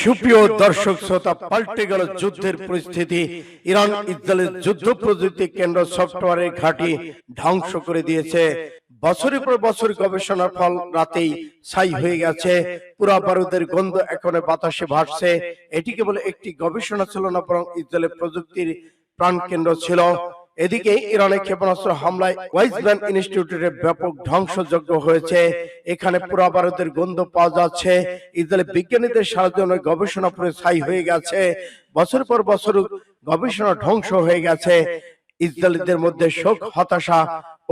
সুপ্রিয় দর্শক শ্রোতা পাল্টে গেল যুদ্ধের পরিস্থিতি, ইরান ইসরায়েলের যুদ্ধ প্রযুক্তি কেন্দ্র সফটওয়্যারের ঘাঁটি ধ্বংস করে দিয়েছে। বছরের পর বছর গবেষণার ফল রাতেই ছাই হয়ে গেছে। পুরা বারুদের গন্ধ এখন বাতাসে ভাসছে। এটি কেবল একটি গবেষণা ছিল না, বরং ইসরায়েলের প্রযুক্তির প্রাণকেন্দ্র ছিল। এদিকে ইরানে ক্ষেপণাস্ত্র হামলায় ওয়াইজম্যান ইনস্টিটিউটের ব্যাপক ধ্বংসযজ্ঞ হয়েছে। এখানে পুরা ভারতের গন্ধ পাওয়া যাচ্ছে। ইসরায়েলের বিজ্ঞানীদের সাহায্যে গবেষণা করে ছাই হয়ে গেছে। বছর পর বছর গবেষণা ধ্বংস হয়ে গেছে। ইসরায়েলিদের মধ্যে শোক, হতাশা,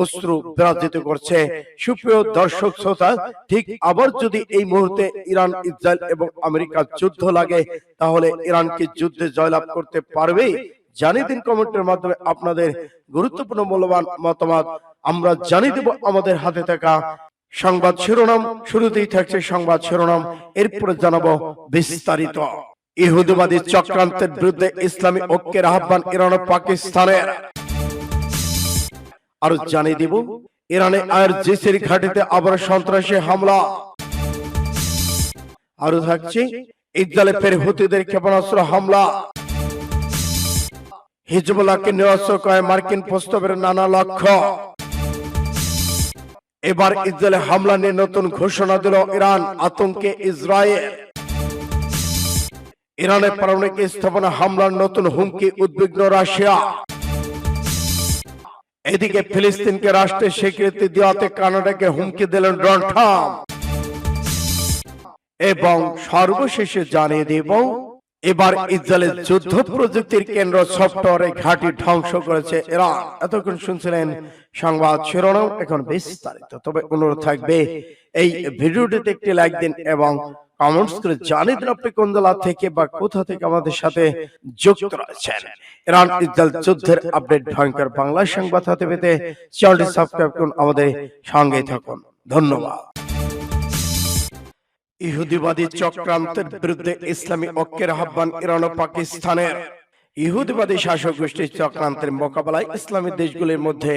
অশ্রু বিরাজিত করছে। সুপ্রিয় দর্শক শ্রোতা, ঠিক আবার যদি এই মুহূর্তে ইরান, ইসরায়েল এবং আমেরিকার যুদ্ধ লাগে, তাহলে ইরান কি যুদ্ধে জয়লাভ করতে পারবে? জানিয়ে দিন কমেন্টের মাধ্যমে আপনাদের গুরুত্বপূর্ণ মূল্যবান মতামত আমরা জানিয়ে দেব আমাদের হাতে থাকা সংবাদ শিরোনাম। শুরুতেই থাকছে সংবাদ শিরোনাম। এরপরে জানাব বিস্তারিত। ইহুদিবাদী চক্রান্তের বিরুদ্ধে ইসলামী ঐক্যের আহ্বান ইরান ও পাকিস্তানের। আরও জানিয়ে দিব ইরানে আয়ের জিসির ঘাটিতে আবার সন্ত্রাসী হামলা। আরও থাকছে ইসরায়েলে ফের হুতিদের ক্ষেপণাস্ত্র হামলা। হিজবুল্লাহকে নিরস্ত্র করে মার্কিন প্রস্তাবের নানা লক্ষ্য। এবার ইসরায়েলে হামলা নিয়ে নতুন ঘোষণা দিল ইরান, আতঙ্কে ইসরায়েল। ইরানের পারমাণবিক স্থাপনা হামলার নতুন হুমকি উদ্বিগ্ন রাশিয়া। এদিকে ফিলিস্তিনকে রাষ্ট্রের স্বীকৃতি দেওয়াতে কানাডাকে হুমকি দিলেন ডোনাল্ড ট্রাম্প। এবং সর্বশেষে জানিয়ে দেব এবার ইসরায়েলের যুদ্ধ প্রযুক্তির কেন্দ্র সফটওয়্যারে ঘাঁটি ধ্বংস করেছে ইরান। এতক্ষণ শুনছিলেন সংবাদ শিরোনাম, এখন বিস্তারিত। তবে অনুরোধ থাকবে, এই ভিডিওটিতে একটি লাইক দিন এবং কমেন্টস করে জানিয়ে দিন আপনি কোন জেলা থেকে বা কোথা থেকে আমাদের সাথে যুক্ত রয়েছেন। ইরান ইসরায়েল যুদ্ধের আপডেট, ভয়ঙ্কর বাংলা সংবাদ হাতে পেতে চ্যানেলটি সাবস্ক্রাইব করুন আমাদের সঙ্গেই থাকুন। ধন্যবাদ। ইহুদিবাদী চক্রান্তের বিরুদ্ধে ইসলামী ঐক্যের আহ্বান ইরান ও পাকিস্তানের ইহুদিবাদী শাসক গোষ্ঠীর চক্রান্তের মোকাবেলায় ইসলামী দেশগুলির মধ্যে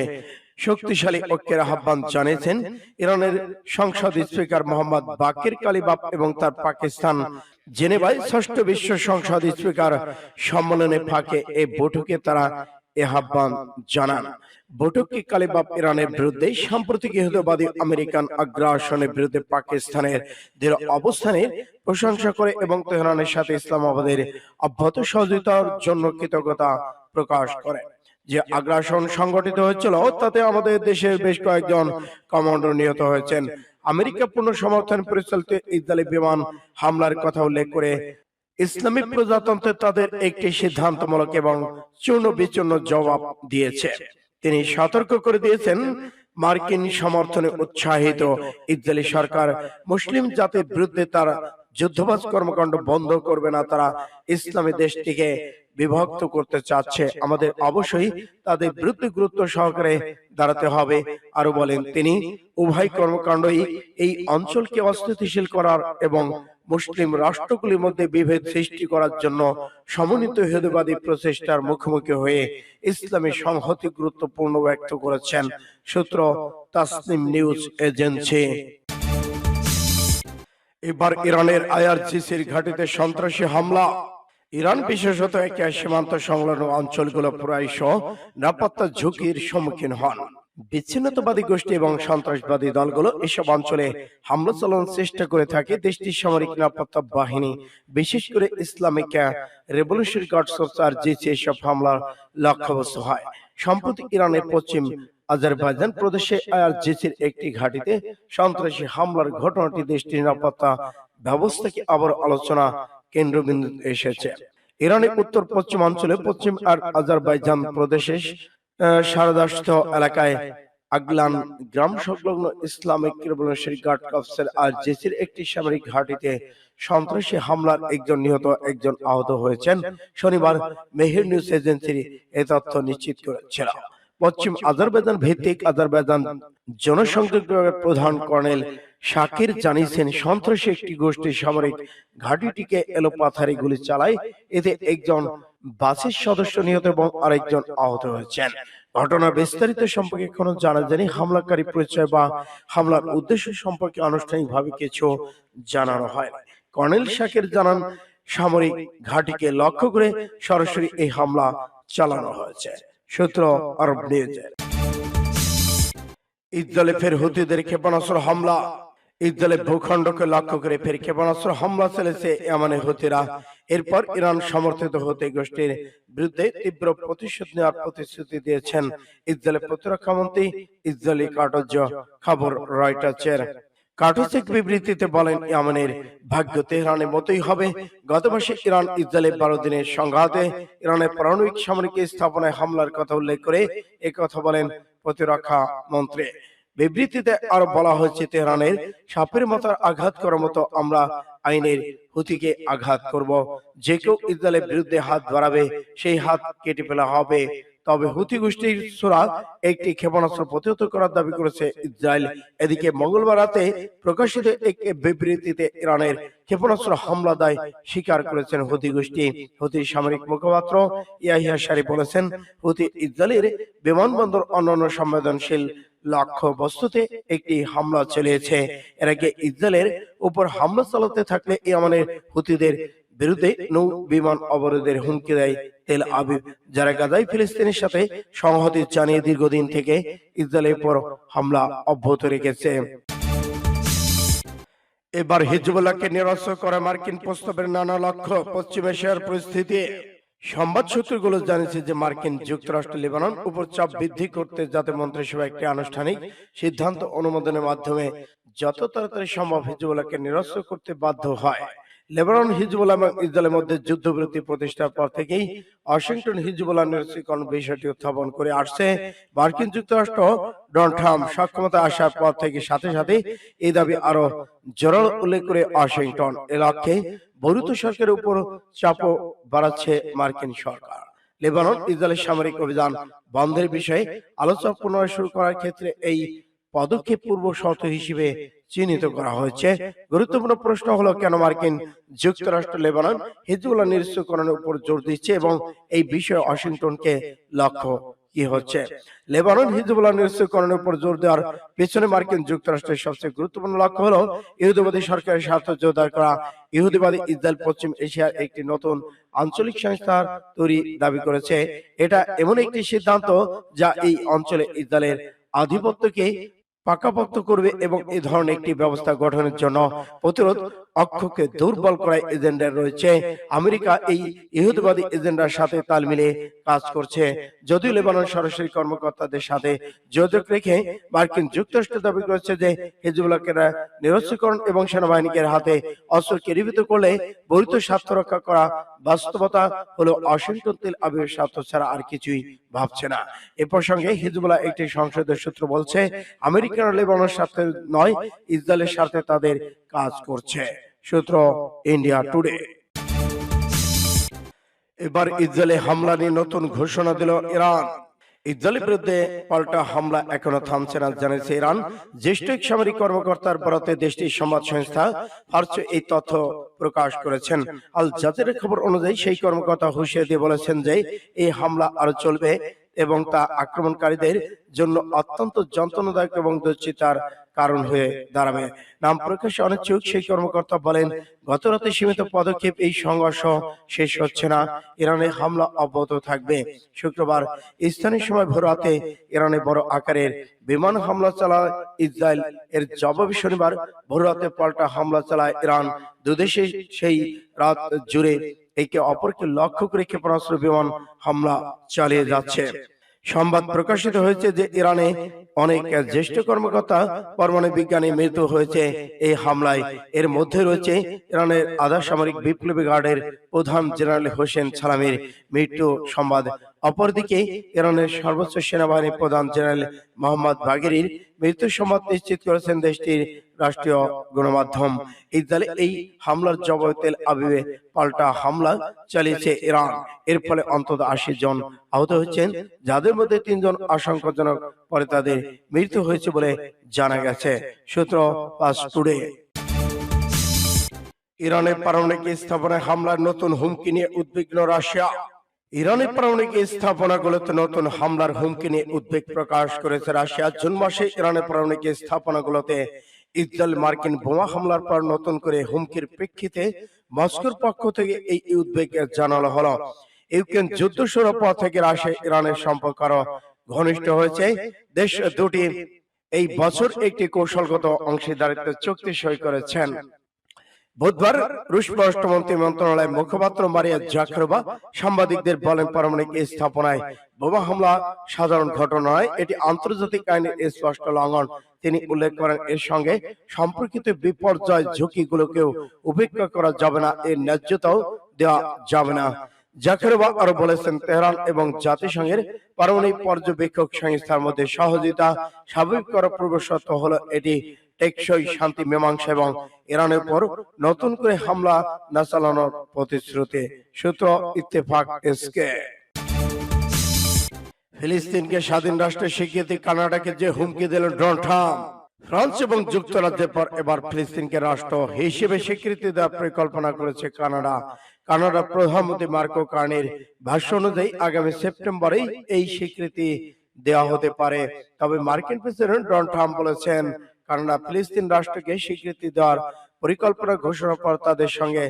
শক্তিশালী ঐক্যের আহ্বান জানিয়েছেন ইরানের সংসদ স্পিকার মোহাম্মদ বাকির কালিবাব এবং তার পাকিস্তান জেনেভায় ষষ্ঠ বিশ্ব সংসদ স্পিকার সম্মেলনে ফাঁকে এই বৈঠকে তারা আহ্বান জানান। বৈঠকে কালিবাব ইরানের বিরুদ্ধে সাম্প্রতিক ইহুদবাদী আমেরিকান আগ্রাসনের বিরুদ্ধে পাকিস্তানের দৃঢ় অবস্থানের প্রশংসা করে এবং তেহরানের সাথে ইসলামাবাদের অব্যাহত সহযোগিতার জন্য কৃতজ্ঞতা প্রকাশ করে। যে আগ্রাসন সংগঠিত হয়েছিল, তাতে আমাদের দেশের বেশ কয়েকজন কমান্ডার নিহত হয়েছেন। আমেরিকা পূর্ণ সমর্থন পরিচালিত ইসরায়েলি বিমান হামলার কথা উল্লেখ করে ইসলামিক প্রজাতন্ত্রে তাদের একটি সিদ্ধান্তমূলক এবং চূর্ণ বিচূর্ণ জবাব দিয়েছে। তিনি সতর্ক করে দিয়েছেন, মার্কিন সমর্থনে উৎসাহিত ইসরায়েলি সরকার মুসলিম জাতির বিরুদ্ধে তার যুদ্ধবাজ কর্মকাণ্ড বন্ধ করবে না, তারা ইসলামী দেশটিকে বিভক্ত করতে চাচ্ছে। আমাদের অবশ্যই তাদের বিরুদ্ধে গুরুত্ব সহকারে দাঁড়াতে হবে। আরও বলেন তিনি, উভয় কর্মকাণ্ডই এই অঞ্চলকে অস্থিতিশীল করার এবং মুসলিম রাষ্ট্রগুলির মধ্যে বিভেদ সৃষ্টি করার জন্য সমন্বিত হেদবাদী প্রচেষ্টার মুখোমুখি হয়ে ইসলামী সংহতি গুরুত্বপূর্ণ ব্যক্ত করেছেন, সূত্র তাসনিম নিউজ এজেন্সি। এবার ইরানের আইআরজিসির ঘাটিতে সন্ত্রাসী হামলা। ইরান বিশেষত একে সীমান্ত সংলগ্ন অঞ্চলগুলো প্রায়শ নিরাপত্তা ঝুঁকির সম্মুখীন হন। বিচ্ছিন্নতাবাদী গোষ্ঠী এবং সন্ত্রাসবাদী দলগুলো এসব অঞ্চলে হামলা চালানোর চেষ্টা করে থাকে। দেশটির সামরিক নিরাপত্তা বাহিনী, বিশেষ করে Islamic Revolutionary Guards IRGC, এসব হামলার লক্ষ্যবস্তু হয়। সম্প্রতি ইরানের পশ্চিম আজারবাইজান প্রদেশে আইআরজিসির একটি ঘাঁটিতে সন্ত্রাসী হামলার ঘটনাটি দেশটির নিরাপত্তা ব্যবস্থাকে আবার আলোচনা কেন্দ্রবিন্দু এসেছে। ইরানের উত্তর পশ্চিম অঞ্চলে পশ্চিম আর আজারবাইজান প্রদেশে সারদাস্ত এলাকায় আগলান গ্রাম সংলগ্ন ইসলামিক রেভলিউশনারি গার্ড কর্পসের আর জেসির একটি সামরিক ঘাঁটিতে সন্ত্রাসী হামলার একজন নিহত একজন আহত হয়েছেন। শনিবার মেহের নিউজ এজেন্সি এই তথ্য নিশ্চিত করেছিল। পশ্চিম আজারবাইজান ভিত্তিক আজারবাইজান জনসংযোগ বিভাগের প্রধান কর্নেল শাকির জানিয়েছেন সন্ত্রাসী একটি গোষ্ঠী সামরিক ঘাঁটিটিকে এলোপাথারি গুলি চালায়। এতে একজন বাসের সদস্য নিহত এবং আরেকজন আহত হয়েছেন। ঘটনার বিস্তারিত সম্পর্কে এখনও জানা যায়নি। হামলাকারী পরিচয় বা হামলার উদ্দেশ্য সম্পর্কে আনুষ্ঠানিকভাবে কিছু জানানো হয় কর্নেল শাকের জানান সামরিক ঘাঁটিকে লক্ষ্য করে সরাসরি এই হামলা চালানো হয়েছে। সূত্র আরব নিউজের। ইসরায়েলে ফের হুতিদের ক্ষেপণাস্ত্র হামলা ইসরায়েলের ভূখণ্ডকে লক্ষ্য করে ফের ক্ষেপণাস্ত্র হামলা চলেছে এমনে হুতিরা। এরপর ইরান সমর্থিত হতে গোষ্ঠীর বিরুদ্ধে তীব্র প্রতিশোধ নেওয়ার প্রতিশ্রুতি দিয়েছেন ইসরায়েলের প্রতিরক্ষা মন্ত্রী ইসরায়েলি কাটজ খবর রয়টার্সের। কাটসিক বিবৃতিতে বলেন ইয়ামানের ভাগ্য তেহরানের মতোই হবে। গত মাসে ইরান ইসরায়েলের বারো দিনের সংঘাতে ইরানের পারমাণবিক সামরিক স্থাপনায় হামলার কথা উল্লেখ করে কথা বলেন প্রতিরক্ষা মন্ত্রী। বিবৃতিতে আরও বলা হয়েছে তেহরানের সাপের মাথার আঘাত করার মতো আমরা আইনের হুতিকে আঘাত করব। যে কেউ ইসরায়েলের বিরুদ্ধে হাত বাড়াবে, সেই হাত কেটে ফেলা হবে। তবে হুতি গোষ্ঠীর সুরা একটি ক্ষেপণাস্ত্র প্রতিহত করার দাবি করেছে ইসরায়েল। এদিকে মঙ্গলবার রাতে প্রকাশিত এক বিবৃতিতে ইরানের ক্ষেপণাস্ত্র হামলা দায় স্বীকার করেছেন হুতি গোষ্ঠী। হুতির সামরিক মুখপাত্র ইয়াহিয়া শারি বলেছেন, হুতি ইসরায়েলের বিমানবন্দর অন্যান্য সংবেদনশীল লক্ষ্য বস্তুতে একটি হামলা চালিয়েছে। এর আগে ইসরায়েলের উপর হামলা চালাতে থাকলে ইয়ামানের হুতিদের বিরুদ্ধে নৌ বিমান অবরোধের হুমকি দেয় তেল আবিব, যারা গাজায় ফিলিস্তিনের সাথে সংহতি জানিয়ে দীর্ঘদিন থেকে ইসরায়েলের উপর হামলা অব্যাহত রেখেছে। এবার হিজবুল্লাহকে নিরস্ত করে মার্কিন প্রস্তাবের নানা লক্ষ্য, পশ্চিম এশিয়ার পরিস্থিতি। সংবাদ সূত্রগুলো জানিয়েছে যে মার্কিন যুক্তরাষ্ট্র লেবানন উপর চাপ বৃদ্ধি করতে যাতে মন্ত্রিসভা একটি আনুষ্ঠানিক সিদ্ধান্ত অনুমোদনের মাধ্যমে যত তাড়াতাড়ি সম্ভব হিজবুল্লাহকে নিরস্ত করতে বাধ্য হয়। লেবানন হিজবুল্লাহ এবং ইসরায়েলের মধ্যে যুদ্ধবিরতি প্রতিষ্ঠার পর থেকেই ওয়াশিংটন হিজবুল্লাহ নিরস্ত্রীকরণ বিষয়টি উত্থাপন করে আসছে। মার্কিন যুক্তরাষ্ট্র ডোনাল্ড ট্রাম্প সক্ষমতা আসার পর থেকে সাথে সাথে এই দাবি আরও জোরাল উল্লেখ করে ওয়াশিংটন। এ লক্ষ্যে বৈরুত সরকারের উপর চাপও বাড়াচ্ছে মার্কিন সরকার। লেবানন ইসরায়েলের সামরিক অভিযান বন্ধের বিষয়ে আলোচনা পুনরায় শুরু করার ক্ষেত্রে এই পদক্ষেপ পূর্ব শর্ত হিসেবে চিহ্নিত করা হয়েছে। গুরুত্বপূর্ণ প্রশ্ন হলো, কেন মার্কিন যুক্তরাষ্ট্র লেবানন হিজবুল্লাহ নিরস্ত্রীকরণের উপর জোর দিচ্ছে এবং এই বিষয়ে ওয়াশিংটনকে লক্ষ্য কি হচ্ছে? লেবানন হিজবুল্লাহ নিরস্ত্রীকরণের উপর জোর দেওয়ার পেছনে মার্কিন যুক্তরাষ্ট্রের সবচেয়ে গুরুত্বপূর্ণ লক্ষ্য হলো, ইহুদিবাদী সরকারের স্বার্থ জোরদার করা। ইহুদিবাদী ইসরায়েল পশ্চিম এশিয়ার একটি নতুন আঞ্চলিক সংস্থার তৈরি দাবি করেছে। এটা এমন একটি সিদ্ধান্ত যা এই অঞ্চলে ইসরায়েলের আধিপত্যকে পাকাপোক্ত করবে এবং এই ধরনের একটি ব্যবস্থা গঠনের জন্য প্রতিরোধ অক্ষকে দুর্বল করার এজেন্ডা রয়েছে। আমেরিকা এই ইহুদিবাদী এজেন্ডার সাথে তাল মিলিয়ে কাজ করছে। যদিও লেবানন সরাসরি কর্মকর্তাদের সাথে যোগাযোগ রেখে মার্কিন যুক্তরাষ্ট্র দাবি করেছে যে হিজবুল্লাহকে নিরস্ত্রীকরণ এবং সেনাবাহিনীকে হাতে অস্ত্র কেরিবিত করলে বৈধ স্বার্থ রক্ষা করা বাস্তবতা হলো ওয়াশিংটন তেল আবিবের ছাড়া আর কিছুই ভাবছে না। এ প্রসঙ্গে হিজবুল্লাহ একটি সংসদের সূত্র বলছে আমেরিকান লেবানোর সাথে নয়, ইসরায়েলের সাথে তাদের কাজ করছে। সূত্র ইন্ডিয়া টুডে। এবার ইসরায়েলে হামলা নিয়ে নতুন ঘোষণা দিল ইরান। ইসরায়েলের বিরুদ্ধে পাল্টা হামলা এখনও থামছে না, জানিয়েছে ইরান। জ্যেষ্ঠ সামরিক কর্মকর্তার বরাতে দেশটির সংবাদ সংস্থা ফার্স এই তথ্য প্রকাশ করেছেন। আল জাজিরের খবর অনুযায়ী সেই কর্মকর্তা হুশিয়ার দিয়ে বলেছেন যে, এই হামলা আরও চলবে। এবং তা আক্রমণকারীদের জন্য অত্যন্ত যন্ত্রণাদায়ক এবং দুশ্চিন্তার কারণ হয়ে দাঁড়াবে। নাম প্রকাশে অনিচ্ছুক সেই কর্মকর্তা বলেন গত রাতে সীমিত পদক্ষেপ এই সংঘর্ষ শেষ হচ্ছে না। ইরানে হামলা অব্যাহত থাকবে। শুক্রবার স্থানীয় সময় ভোর রাতে ইরানে বড় আকারের বিমান হামলা চালায় ইসরায়েল। এর জবাবে শনিবার ভোর রাতে পাল্টা হামলা চালায় ইরান। দুদেশে সেই রাত জুড়ে একে অপরকে লক্ষ্য করে ক্ষেপণাস্ত্র বিমান হামলা চালিয়ে যাচ্ছে। সংবাদ প্রকাশিত হয়েছে যে ইরানে অনেক জ্যেষ্ঠ কর্মকর্তা, পরমাণু বিজ্ঞানী মৃত্যু হয়েছে এই হামলায়। এর মধ্যে রয়েছে ইরানের আধা সামরিক বিপ্লবী গার্ডের প্রধান জেনারেল হোসেন সালামের মৃত্যু সংবাদ। অপরদিকে ইরানের সর্বোচ্চ সেনাবাহিনী প্রধান জেনারেল মোহাম্মদ বাগেরির মৃত্যু সংবাদ নিশ্চিত করেছেন দেশটির রাষ্ট্রীয় গণমাধ্যম। ইসরায়েলে এই হামলার জবাবে তেল আবিবে পাল্টা হামলা চালিয়েছে ইরান। এর ফলে অন্তত আশি জন আহত হয়েছেন, যাদের মধ্যে তিনজন আশঙ্কাজনক, পরে তাদের মৃত্যু হয়েছে বলে জানা গেছে। সূত্র পাস টুডে। ইরানের পারমাণবিক স্থাপনায় হামলার নতুন হুমকি নিয়ে উদ্বিগ্ন রাশিয়া। ইরানের পারমাণবিক স্থাপনাগুলোতে নতুন হামলার হুমকি নিয়ে উদ্বেগ প্রকাশ করেছে রাশিয়া। জুন মাসে ইরানের পারমাণবিক স্থাপনাগুলোতে ইসরায়েল মার্কিন বোমা হামলার পর নতুন করে হুমকির প্রেক্ষিতে মস্কোর পক্ষ থেকে এই উদ্বেগ জানানো হলো। ইউক্রেন যুদ্ধ শুরুর পর থেকে রাশিয়া ইরানের সম্পর্ক আরও ঘনিষ্ঠ হয়েছে। দেশ দুটি এই বছর একটি কৌশলগত অংশীদারিত্ব চুক্তি সই করেছেন। বুধবার রুশ পররাষ্ট্রমন্ত্রী মন্ত্রণালয়ের মুখপাত্র মারিয়া জাখরোবা সাংবাদিকদের বলেন পারমাণবিক স্থাপনায় বোমা হামলা, সাধারণ ঘটনা নয় এটি আন্তর্জাতিক আইনের স্পষ্ট লঙ্ঘন। তিনি উল্লেখ করেন, এর সঙ্গে সম্পর্কিত বিপর্যয় ঝুঁকিগুলোকেও উপেক্ষা করা যাবে না, এর ন্যায্যতাও দেওয়া যাবে না। জাকেরবা আরও বলেছেন, তেহরান এবং জাতিসংঘের পারমাণবিক পর্যবেক্ষক সংস্থার মধ্যে সহযোগিতা স্বাভাবিক করার পূর্ব শর্ত হলো এটি টেকসই শান্তি, মীমাংসা এবং ইরানের উপর নতুন করে হামলা না চালানোর প্রতিশ্রুতি। সূত্র ইত্তেফাক এসকে ফিলিস্তিনকে স্বাধীন রাষ্ট্রের স্বীকৃতি কানাডাকে যে হুমকি দিল ডোনাল্ড ট্রাম্প। ফ্রান্স এবং যুক্তরাজ্যের পর এবার ফিলিস্তিনকে রাষ্ট্র হিসেবে স্বীকৃতি দেওয়ার পরিকল্পনা করেছে কানাডা। কানাডার প্রধানমন্ত্রী মার্কো কার্নির ভাষ্য অনুযায়ী আগামী সেপ্টেম্বরেই এই স্বীকৃতি দেওয়া হতে পারে। তবে মার্কিন প্রেসিডেন্ট ডোনাল্ড ট্রাম্প বলেছেন কানাডা ফিলিস্তিন রাষ্ট্রকে স্বীকৃতি দেওয়ার পরিকল্পনা ঘোষণা পর তাদের সঙ্গে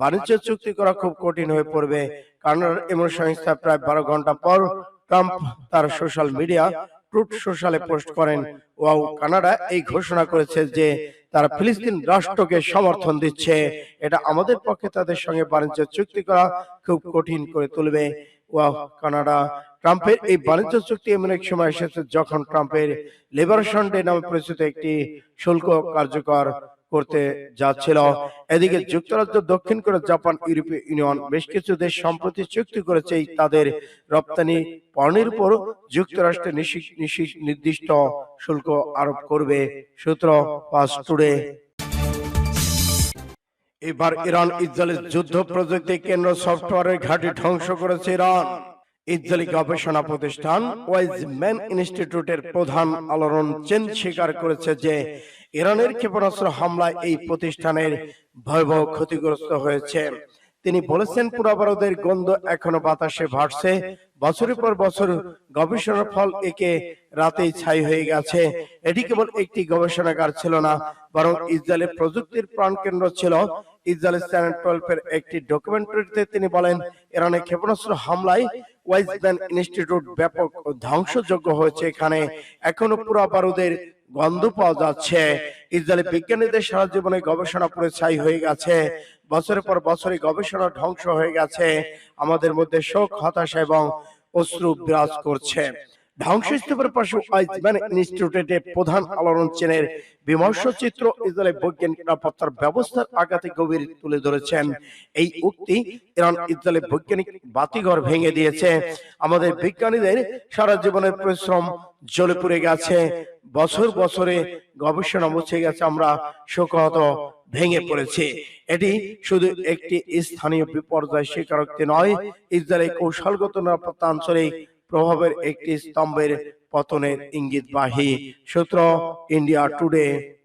বাণিজ্য চুক্তি করা খুব কঠিন হয়ে পড়বে। কানাডার এমন সংস্থা প্রায় বারো ঘণ্টা পর ট্রাম্প তার সোশ্যাল মিডিয়া ট্রুথ সোশ্যালে পোস্ট করেন। ওয়াও কানাডা এই ঘোষণা করেছে যে তারা ফিলিস্তিন রাষ্ট্রকে সমর্থন দিচ্ছে। এটা আমাদের পক্ষে তাদের সঙ্গে বাণিজ্য চুক্তি করা খুব কঠিন করে তুলবে। ওয়াও কানাডা ট্রাম্পের এই বাণিজ্য চুক্তি এমন এক সময় এসেছে যখন ট্রাম্পের লিবারেশন ডে নামে পরিচিত একটি শুল্ক কার্যকর করতে যাচ্ছিল। এদিকে যুক্তরাজ্য, দক্ষিণ কোরিয়া, জাপান, ইউরোপীয় ইউনিয়ন বেশ কিছু দেশ সম্প্রতি চুক্তি করেছে তাদের রপ্তানি পণ্যের উপর নিশি- নির্দিষ্ট শুল্ক আরোপ করবে। সূত্র পাস টুডে এবার ইরান ইসরায়েলের যুদ্ধ প্রযুক্তি কেন্দ্র সফটওয়্যারের ঘাঁটি ধ্বংস করেছে ইরান। ইসরায়েলি গবেষণা প্রতিষ্ঠান ওয়াইজম্যান ইনস্টিটিউটের প্রধান আলোড়ন চেন স্বীকার করেছে যে ইরানের ক্ষেপণাস্ত্র হামলায় এই প্রতিষ্ঠানের ভয়াবহ ক্ষতিগ্রস্ত হয়েছে। তিনি বলেছেন পুরাবারদের গন্ধ এখনও বাতাসে ভাসছে। বছরের পর বছর গবেষণার ফল একে রাতেই ছাই হয়ে গেছে। এটি কেবল একটি গবেষণাগার ছিল না, বরং ইসরায়েলের প্রযুক্তির প্রাণকেন্দ্র ছিল। ইসরায়েলের চ্যানেল টুয়েলভ এর একটি ডকুমেন্টারিতে তিনি বলেন ইরানের ক্ষেপণাস্ত্র হামলায় ওয়াইজম্যান ইনস্টিটিউট ব্যাপক ধ্বংসযোগ্য হয়েছে এখানে। এখনও পুরা বারুদের গন্ধ পাওয়া যাচ্ছে। ইসরায়েলি বিজ্ঞানীদের সারা জীবনে গবেষণা করে ছাই হয়ে গেছে। বছরের পর বছরে গবেষণা ধ্বংস হয়ে গেছে। আমাদের মধ্যে শোক, হতাশা এবং অশ্রু বিরাজ করছে। ধ্বংসস্তূপের পাশে ইনস্টিটিউটের প্রধান আলোড়ন চেনের বিমর্ষ চিত্র ইসরায়েলের বৈজ্ঞানিক নিরাপত্তার ব্যবস্থার আঘাতে গভীর তুলে ধরেছেন। এই উক্তি ইরান ইসরায়েলের বৈজ্ঞানিক বাতিঘর ভেঙে দিয়েছে। আমাদের বিজ্ঞানীদের সারা জীবনের পরিশ্রম জ্বলে পুড়ে গেছে। বছর বছরে গবেষণা মুছে গেছে। আমরা শোকহত ভেঙে পড়েছে। এটি শুধু একটি স্থানীয় বিপর্যয় স্বীকারোক্তি নয় ইসরায়েলের কৌশলগত নিরাপত্তা আঞ্চলিক প্রভাবের একটি স্তম্ভের পতনের ইঙ্গিতবাহী। সূত্র ইন্ডিয়া টুডে।